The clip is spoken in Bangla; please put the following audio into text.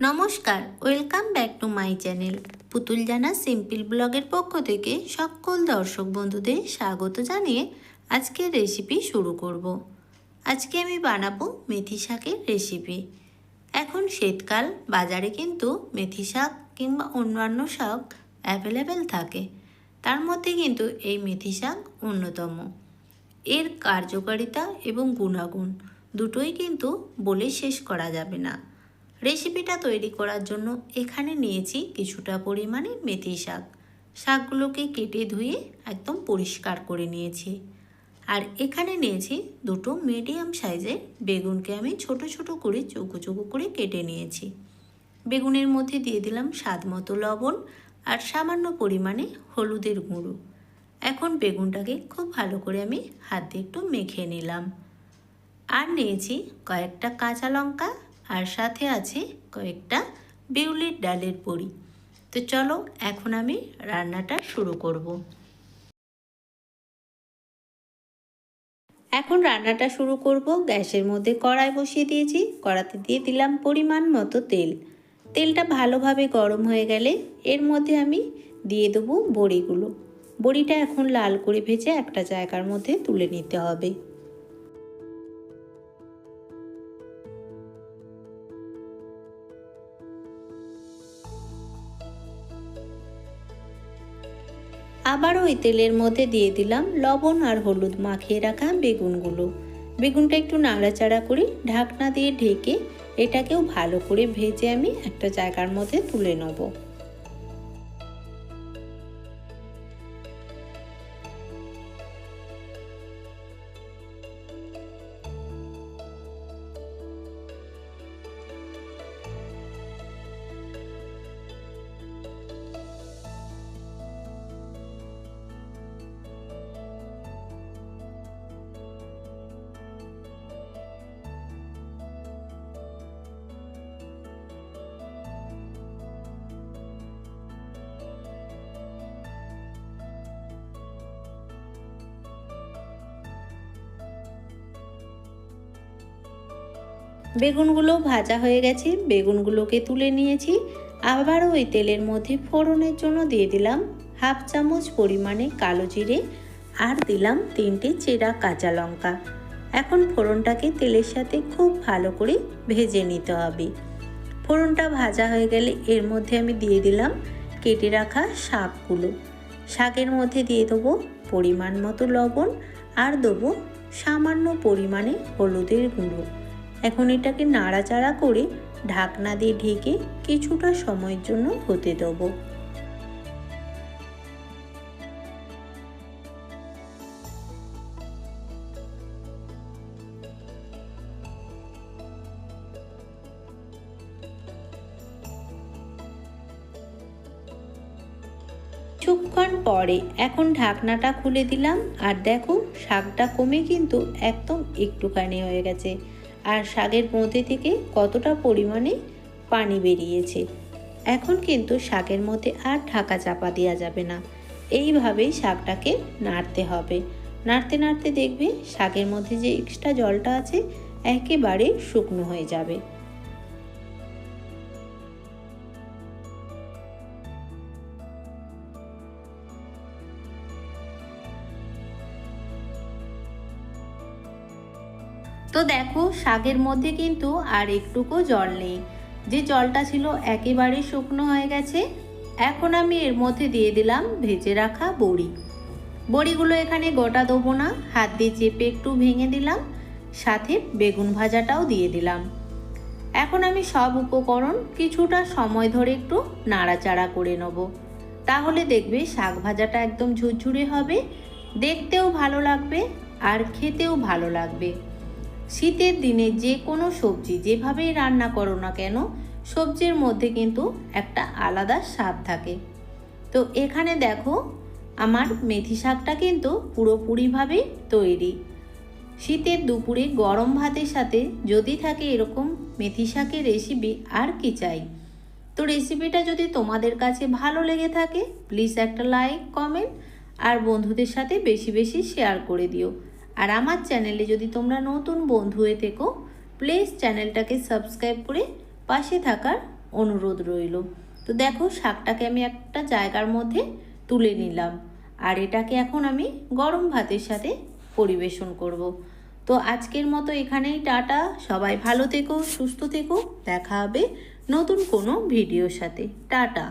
নমস্কার, welcome back to my channel. পুতুল জানা সিম্পল ব্লগের পক্ষ থেকে সকল দর্শক বন্ধুদের স্বাগত জানিয়ে আজকের রেসিপি শুরু করব। আজকে আমি বানাবো মেথি শাকের রেসিপি এখন শীতকাল, বাজারে কিন্তু মেথি শাক কিংবা অন্যান্য শাক অ্যাভেলেবেল থাকে। তার মধ্যে কিন্তু এই মেথি শাক অন্যতম। এর কার্যকারিতা এবং গুণাগুণ দুটোই কিন্তু বলে শেষ করা যাবে না। রেসিপিটা তৈরি করার জন্য এখানে নিয়েছি কিছুটা পরিমাণে মেথি শাক। শাকগুলোকে কেটে ধুয়ে একদম পরিষ্কার করে নিয়েছি। আর এখানে নিয়েছি দুটো মিডিয়াম সাইজের বেগুনকে আমি ছোট ছোট করে চৌকো চৌকো করে কেটে নিয়েছি। বেগুনের মধ্যে দিয়ে দিলাম স্বাদ মতো লবণ আর সামান্য পরিমাণে হলুদের গুঁড়ো। এখন বেগুনটাকে খুব ভালো করে আমি হাত দিয়ে একটু মেখে নিলাম। আর নিয়েছি কয়েকটা কাঁচা লঙ্কা আর সাথে আছে কয়েকটা বিউলির ডালের বড়ি তো চলো এখন আমি রান্নাটা শুরু করব। এখন রান্নাটা শুরু করব। গ্যাসের মধ্যে কড়াই বসিয়ে দিয়েছি। কড়াতে দিয়ে দিলাম পরিমাণ মতো তেল। তেলটা ভালোভাবে গরম হয়ে গেলে এর মধ্যে আমি দিয়ে দেবো বড়িগুলো। বড়িটা এখন লাল করে ভেজে একটা জায়গার মধ্যে তুলে নিতে হবে। আবারও ওই তেলের মধ্যে দিয়ে দিলাম লবণ আর হলুদ মাখিয়ে রাখা বেগুনগুলো। বেগুনটা একটু নাড়াচাড়া করে ঢাকনা দিয়ে ঢেকে এটাকেও ভালো করে ভেজে আমি একটা জায়গার মধ্যে তুলে নেব। বেগুনগুলো ভাজা হয়ে গেছে, বেগুনগুলোকে তুলে নিয়েছি। আবারও ওই তেলের মধ্যে ফোড়নের জন্য দিয়ে দিলাম হাফ চামচ পরিমাণে কালো জিরে আর দিলাম তিনটে চেরা কাঁচা লঙ্কা। এখন ফোড়নটাকে তেলের সাথে খুব ভালো করে ভেজে নিতে হবে। ফোড়নটা ভাজা হয়ে গেলে এর মধ্যে আমি দিয়ে দিলাম কেটে রাখা শাকগুলো। শাকের মধ্যে দিয়ে দেবো পরিমাণ মতো লবণ আর দেবো সামান্য পরিমাণে হলুদের গুঁড়ো। এখন এটাকে নাড়াচাড়া করে ঢাকনা দিয়ে ঢেকে কিছুটা সময়ের জন্য হতে দেবো। কিছুক্ষণ পরে এখন ঢাকনাটা খুলে দিলাম আর দেখো শাকটা কমে কিন্তু একদম একটুখানি হয়ে গেছে। আর শাকের মধ্যে থেকে কতটা পরিমাণে পানি বেরিয়েছে? এখন কিন্তু শাকের মধ্যে আর ঢাকা চাপা দেওয়া যাবে না। এইভাবেই শাকটাকে নাড়তে হবে। নাড়তে নাড়তে দেখবে শাকের মধ্যে যে এক্সট্রা জলটা আছে, একেবারে শুকনো হয়ে যাবে। তো দেখো, শাকের মধ্যে কিন্তু আর একটুকু জল নেই। যে জলটা ছিল একেবারে শুকনো হয়ে গেছে, এখন আমি এর মধ্যে দিয়ে দিলাম ভেজে রাখা বড়ি। বড়িগুলো এখানে গোটা দেবো না, হাত দিয়ে চেপে একটু ভেঙে দিলাম, সাথে বেগুন ভাজাটাও দিয়ে দিলাম। এখন আমি সব উপকরণ কিছুটা সময় ধরে একটু নাড়াচাড়া করে নেব। তাহলে দেখবে শাক ভাজাটা একদম ঝুরঝুরে হবে, দেখতেও ভালো লাগবে আর খেতেও ভালো লাগবে। শীতের দিনে যে কোনো সবজি যেভাবেই রান্না করো না কেন, সবজির মধ্যে কিন্তু একটা আলাদা স্বাদ থাকে। তো এখানে দেখো, আমার মেথি শাকটা কিন্তু পুরোপুরিভাবে তৈরি। শীতের দুপুরে গরম ভাতের সাথে যদি থাকে এরকম মেথি শাকের রেসিপি আর কি চাই? তো রেসিপিটা যদি তোমাদের কাছে ভালো লেগে থাকে প্লিজ একটা লাইক কমেন্ট আর বন্ধুদের সাথে বেশি বেশি শেয়ার করে দিও। আর আমার চ্যানেলে যদি তোমরা নতুন বন্ধু হয়ে থেকো প্লিজ চ্যানেলটাকে সাবস্ক্রাইব করে পাশে থাকার অনুরোধ রইল। তো দেখো, শাকটাকে আমি একটা জায়গার মধ্যে তুলে নিলাম। আর এটাকে এখন আমি গরম ভাতের সাথে পরিবেশন করব। তো আজকের মতো এখানেই, টাটা। সবাই ভালো থেকো, সুস্থ থেকো। দেখা হবে নতুন কোনো ভিডিওর সাথে। টাটা।